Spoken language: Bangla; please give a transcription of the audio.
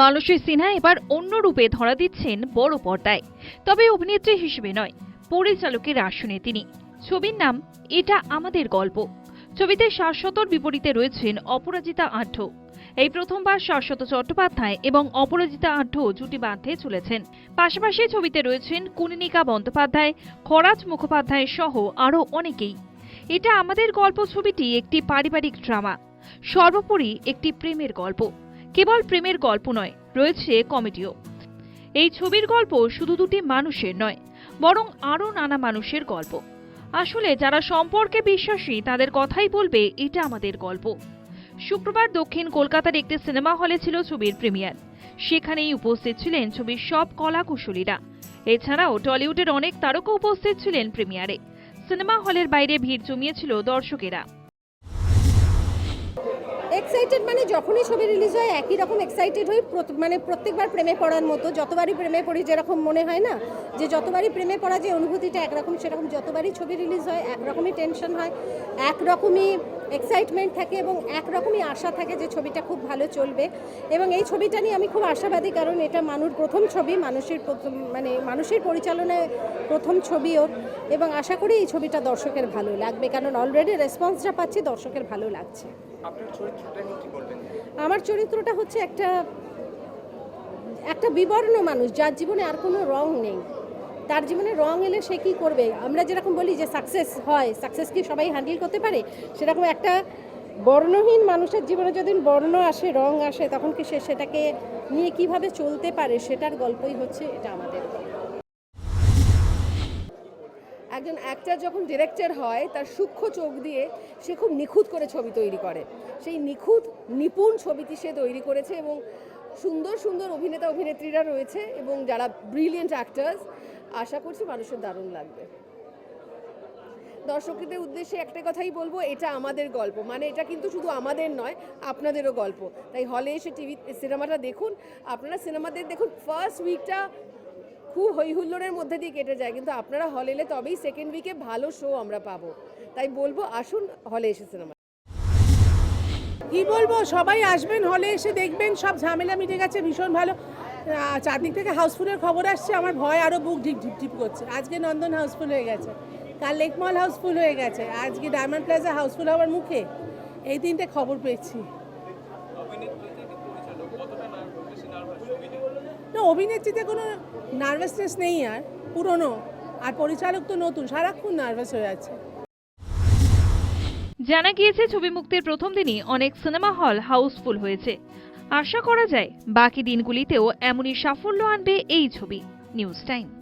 মানসী সিনহা এবার অন্য রূপে ধরা দিচ্ছেন বড় পর্দায়। তবে অভিনেত্রী হিসেবে নয়, পরিচালকের আসনে তিনি। ছবির নাম, এটা আমাদের গল্প। ছবিতে শাশ্বতর বিপরীতে রয়েছেন অপরাজিতা আঢ্য এই প্রথমবার শাশ্বত চট্টোপাধ্যায় এবং অপরাজিতা আঢ্য জুটি বাঁধতে চলেছেন। পাশাপাশি ছবিতে রয়েছেন কুনিনিকা বন্দ্যোপাধ্যায়, খরাজ মুখোপাধ্যায় সহ আরও অনেকেই। এটা আমাদের গল্প ছবিটি একটি পারিবারিক ড্রামা, সর্বোপরি একটি প্রেমের গল্প। কেবল প্রেমের গল্প নয়, রয়েছে কমেডিও। এই ছবির গল্প শুধু দুটি মানুষের নয়, বরং আরও নানা মানুষের গল্প। আসলে যারা সম্পর্কে বিশ্বাসী, তাদের কথাই বলবে, এটা আমাদের গল্প। শুক্রবার দক্ষিণ কলকাতার একটি সিনেমা হলে ছিল ছবির প্রিমিয়ার। সেখানেই উপস্থিত ছিলেন ছবির সব কলাকুশলীরা। এছাড়াও টলিউডের অনেক তারকা উপস্থিত ছিলেন প্রিমিয়ারে। সিনেমা হলের বাইরে ভিড় জমিয়েছিল দর্শকেরা। এক্সাইটেড মানে যখনই ছবি রিলিজ হয়, একই রকম এক্সাইটেড হই মানে প্রত্যেকবার প্রেমে পড়ার মতো। যতবারই প্রেমে পড়ি যেরকম মনে হয় না, যে যতবারই প্রেমে পড়া যে অনুভূতিটা একরকম সেরকম, যতবারই ছবি রিলিজ হয়, একরকমই টেনশন হয়, একরকমই এক্সাইটমেন্ট থাকে এবং একরকমই আশা থাকে যে ছবিটা খুব ভালো চলবে। এবং এই ছবিটা নিয়ে আমি খুব আশাবাদী কারণ এটা মানুষ প্রথম ছবি মানুষের প্রথম মানে মানুষের পরিচালনায় প্রথম ছবি ওর এবং আশা করি এই ছবিটা দর্শকের ভালো লাগবে কারণ অলরেডি রেসপন্সটা পাচ্ছি দর্শকের ভালো লাগছে। আমার চরিত্রটা হচ্ছে একটা একটা বিবর্ণ মানুষ যার জীবনে আর কোনো রং নেই। তার জীবনে রং এলে সে কী করবে? আমরা যেরকম বলি যে সাকসেস হয় সাকসেস কি সবাই হ্যান্ডেল করতে পারে? সেরকম একটা বর্ণহীন মানুষের জীবনে যদি বর্ণ আসে, রং আসে, তখন কি সে সেটাকে নিয়ে কীভাবে চলতে পারে? সেটার গল্পই হচ্ছে এটা আমাদের। একজন অ্যাক্টার যখন ডিরেক্টর হয়, তার সূক্ষ্ম চোখ দিয়ে সে খুব নিখুঁত করে ছবি তৈরি করে। সেই নিখুঁত, নিপুণ ছবিটি সে তৈরি করেছে এবং সুন্দর সুন্দর অভিনেতা, অভিনেত্রীরা রয়েছে এবং যারা ব্রিলিয়েন্ট অ্যাক্টার্স আশা করছি মানুষের দারুণ লাগবে। দর্শকদের উদ্দেশ্যে একটা কথাই বলব, এটা আমাদের গল্প। মানে এটা কিন্তু শুধু আমাদের নয়, আপনাদেরও গল্প। তাই হলে এসে টিভি, সিনেমাটা দেখুন। আপনারা সিনেমাদের দেখুন ফার্স্ট উইকটা খুব হৈহুল্লোড়ের মধ্যে দিয়ে কেটে যায়। কিন্তু আপনারা হলে এলে তবেই সেকেন্ড উইকে ভালো শো আমরা পাবো। তাই বলব, আসুন, হলে এসে সিনেমা কি বলব, সবাই আসবেন, হলে এসে দেখবেন, সব ঝামেলা মিটে গেছে, ভীষণ ভালো। চারদিক থেকে হাউসফুলের খবর আসছে, আমার ভয় আরও বুক ঢিপ ঢিপ ঢিপ করছে। আজকে নন্দন হাউসফুল হয়ে গেছে, কাল লেকমল হাউসফুল হয়ে গেছে, আজকে ডায়মন্ড প্লাজা হাউসফুল হওয়ার মুখে এই তিনটে খবর পেয়েছি। না অভিনেত্রীতে কোনো নার্ভাসনেস নেই আর, পুরনো, আর পরিচালক তো নতুন, সারাক্ষণ নার্ভাস হয়ে আছে। জানা গিয়েছে ছবি মুক্তির প্রথম দিনই অনেক সিনেমা হল হাউসফুল হয়েছে। আশা করা যায় বাকি দিনগুলিতেও এমনই সাফল্য আনবে এই ছবি নিউজ টাইম।